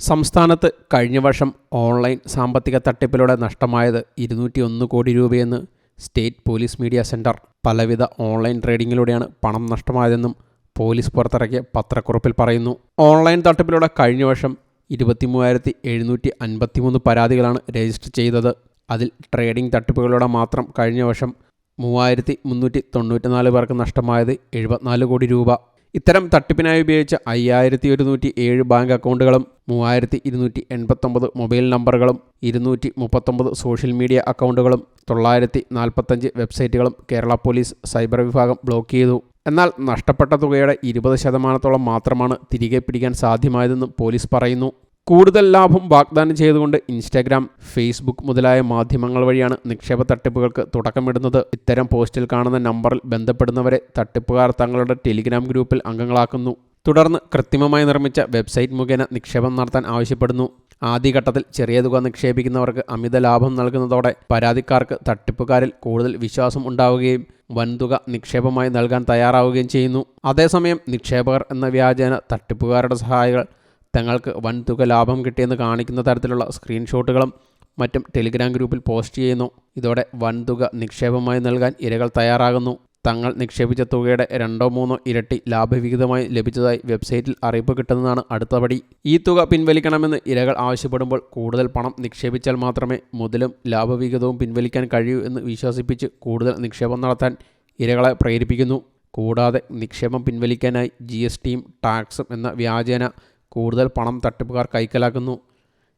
സംസ്ഥാനത്ത് കഴിഞ്ഞ വർഷം ഓൺലൈൻ സാമ്പത്തിക തട്ടിപ്പിലൂടെ നഷ്ടമായത് ഇരുന്നൂറ്റി ഒന്ന് കോടി രൂപയെന്ന് സ്റ്റേറ്റ് പോലീസ് മീഡിയ സെന്റർ പലവിധ ഓൺലൈൻ ട്രേഡിങ്ങിലൂടെയാണ് പണം നഷ്ടമായതെന്നും പോലീസ് പുറത്തിറക്കിയ പത്രക്കുറിപ്പിൽ പറയുന്നു. ഓൺലൈൻ തട്ടിപ്പിലൂടെ കഴിഞ്ഞ വർഷം ഇരുപത്തി മൂവായിരത്തി എഴുന്നൂറ്റി അൻപത്തിമൂന്ന് പരാതികളാണ് രജിസ്റ്റർ ചെയ്തത്. അതിൽ ട്രേഡിംഗ് തട്ടിപ്പുകളിലൂടെ മാത്രം കഴിഞ്ഞ വർഷം മൂവായിരത്തി മുന്നൂറ്റി തൊണ്ണൂറ്റിനാല് പേർക്ക് നഷ്ടമായത് എഴുപത്തിനാല് കോടി രൂപ. ഇത്തരം തട്ടിപ്പിനായി ഉപയോഗിച്ച അയ്യായിരത്തി ഒരുന്നൂറ്റി ഏഴ് ബാങ്ക് അക്കൗണ്ടുകളും മൂവായിരത്തി ഇരുന്നൂറ്റി എൺപത്തൊമ്പത് മൊബൈൽ നമ്പറുകളും ഇരുന്നൂറ്റി മുപ്പത്തൊമ്പത് സോഷ്യൽ മീഡിയ അക്കൗണ്ടുകളും തൊള്ളായിരത്തി നാൽപ്പത്തഞ്ച് വെബ്സൈറ്റുകളും കേരള പോലീസ് സൈബർ വിഭാഗം ബ്ലോക്ക് ചെയ്തു. എന്നാൽ നഷ്ടപ്പെട്ട തുകയുടെ ഇരുപത് ശതമാനത്തോളം മാത്രമാണ് തിരികെ പിടിക്കാൻ സാധ്യമായതെന്നും പോലീസ് പറയുന്നു. കൂടുതൽ ലാഭം വാഗ്ദാനം ചെയ്തുകൊണ്ട് ഇൻസ്റ്റാഗ്രാം ഫേസ്ബുക്ക് മുതലായ മാധ്യമങ്ങൾ വഴിയാണ് നിക്ഷേപ തട്ടിപ്പുകൾക്ക് തുടക്കമിടുന്നത്. ഇത്തരം പോസ്റ്റിൽ കാണുന്ന നമ്പറിൽ ബന്ധപ്പെടുന്നവരെ തട്ടിപ്പുകാർ തങ്ങളുടെ ടെലിഗ്രാം ഗ്രൂപ്പിൽ അംഗങ്ങളാക്കുന്നു. തുടർന്ന് കൃത്രിമമായി നിർമ്മിച്ച വെബ്സൈറ്റ് മുഖേന നിക്ഷേപം നടത്താൻ ആവശ്യപ്പെടുന്നു. ആദ്യഘട്ടത്തിൽ ചെറിയ തുക നിക്ഷേപിക്കുന്നവർക്ക് അമിത ലാഭം നൽകുന്നതോടെ പരാതിക്കാർക്ക് തട്ടിപ്പുകാരിൽ കൂടുതൽ വിശ്വാസം ഉണ്ടാവുകയും വൻതുക നിക്ഷേപമായി നൽകാൻ തയ്യാറാവുകയും ചെയ്യുന്നു. അതേസമയം നിക്ഷേപകർ എന്ന വ്യാജേന തട്ടിപ്പുകാരുടെ സഹായികൾ തങ്ങൾക്ക് വൻതുക ലാഭം കിട്ടിയെന്ന് കാണിക്കുന്ന തരത്തിലുള്ള സ്ക്രീൻഷോട്ടുകളും മറ്റും ടെലിഗ്രാം ഗ്രൂപ്പിൽ പോസ്റ്റ് ചെയ്യുന്നു. ഇതോടെ വൻതുക നിക്ഷേപമായി നൽകാൻ ഇരകൾ തയ്യാറാകുന്നു. തങ്ങൾ നിക്ഷേപിച്ച തുകയുടെ രണ്ടോ മൂന്നോ ഇരട്ടി ലാഭവിഹിതമായി ലഭിച്ചതായി വെബ്സൈറ്റിൽ അറിയിപ്പ് കിട്ടുന്നതാണ് അടുത്ത പടി. ഈ തുക പിൻവലിക്കണമെന്ന് ഇരകൾ ആവശ്യപ്പെടുമ്പോൾ കൂടുതൽ പണം നിക്ഷേപിച്ചാൽ മാത്രമേ മുതലും ലാഭവിഹിതവും പിൻവലിക്കാൻ കഴിയൂ എന്ന് വിശ്വസിപ്പിച്ച് കൂടുതൽ നിക്ഷേപം നടത്താൻ ഇരകളെ പ്രേരിപ്പിക്കുന്നു. കൂടാതെ നിക്ഷേപം പിൻവലിക്കാനായി ജി എസ് ടിയും ടാക്സും എന്ന വ്യാജേന കൂടുതൽ പണം തട്ടിപ്പുകാർ കൈക്കലാക്കുന്നു.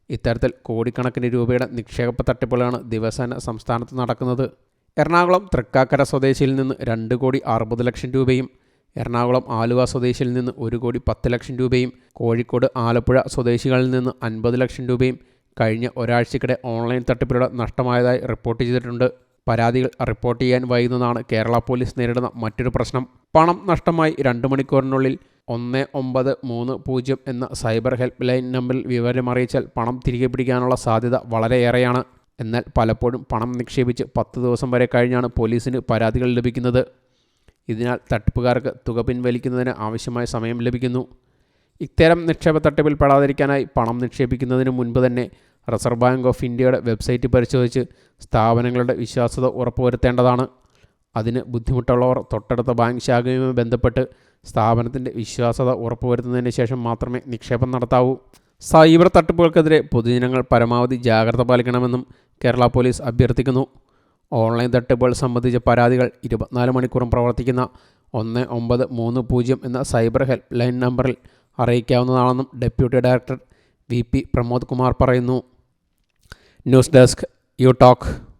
ഇത്തരത്തിൽ കോടിക്കണക്കിന് രൂപയുടെ നിക്ഷേപ തട്ടിപ്പുകളാണ് ദിവസേന സംസ്ഥാനത്ത് നടക്കുന്നത്. എറണാകുളം തൃക്കാക്കര സ്വദേശിയിൽ നിന്ന് രണ്ട് കോടി അറുപത് ലക്ഷം രൂപയും എറണാകുളം ആലുവ സ്വദേശിയിൽ നിന്ന് ഒരു കോടി പത്ത് ലക്ഷം രൂപയും കോഴിക്കോട് ആലപ്പുഴ സ്വദേശികളിൽ നിന്ന് അൻപത് ലക്ഷം രൂപയും കഴിഞ്ഞ ഒരാഴ്ചക്കിടെ ഓൺലൈൻ തട്ടിപ്പിലൂടെ നഷ്ടമായതായി റിപ്പോർട്ട് ചെയ്തിട്ടുണ്ട്. പരാതികൾ റിപ്പോർട്ട് ചെയ്യാൻ വൈകുന്നതാണ് കേരള പോലീസ് നേരിടുന്ന മറ്റൊരു പ്രശ്നം. പണം നഷ്ടമായി രണ്ട് മണിക്കൂറിനുള്ളിൽ ഒന്ന് ഒമ്പത് മൂന്ന് പൂജ്യം എന്ന സൈബർ ഹെൽപ്പ് ലൈൻ നമ്പറിൽ വിവരമറിയിച്ചാൽ പണം തിരികെ പിടിക്കാനുള്ള സാധ്യത വളരെയേറെയാണ്. എന്നാൽ പലപ്പോഴും പണം നിക്ഷേപിച്ച് പത്ത് ദിവസം വരെ കഴിഞ്ഞാണ് പോലീസിന് പരാതികൾ ലഭിക്കുന്നത്. ഇതിനാൽ തട്ടിപ്പുകാർക്ക് തുക പിൻവലിക്കുന്നതിന് ആവശ്യമായ സമയം ലഭിക്കുന്നു. ഇത്തരം നിക്ഷേപ തട്ടിപ്പിൽ പെടാതിരിക്കാനായി പണം നിക്ഷേപിക്കുന്നതിന് മുൻപ് തന്നെ റിസർവ് ബാങ്ക് ഓഫ് ഇന്ത്യയുടെ വെബ്സൈറ്റ് പരിശോധിച്ച് സ്ഥാപനങ്ങളുടെ വിശ്വാസ്യത ഉറപ്പുവരുത്തേണ്ടതാണ്. അതിന് ബുദ്ധിമുട്ടുള്ളവർ തൊട്ടടുത്ത ബാങ്ക് ശാഖയുമായി ബന്ധപ്പെട്ട് സ്ഥാപനത്തിന്റെ വിശ്വാസ്യത ഉറപ്പുവരുത്തുന്നതിന് ശേഷം മാത്രമേ നിക്ഷേപം നടത്താവൂ. സൈബർ തട്ടിപ്പുകൾക്കെതിരെ പൊതുജനങ്ങൾ പരമാവധി ജാഗ്രത പാലിക്കണമെന്നും കേരള പോലീസ് അഭ്യർത്ഥിക്കുന്നു. ഓൺലൈൻ തട്ടിപ്പുകൾ സംബന്ധിച്ച പരാതികൾ ഇരുപത്തിനാല് മണിക്കൂറും പ്രവർത്തിക്കുന്ന ഒന്ന് ഒമ്പത് മൂന്ന് പൂജ്യം എന്ന സൈബർ ഹെൽപ്പ് ലൈൻ നമ്പറിൽ അറിയിക്കാവുന്നതാണെന്നും deputy director V P Pramod Kumar പറയുന്നു. News desk you talk.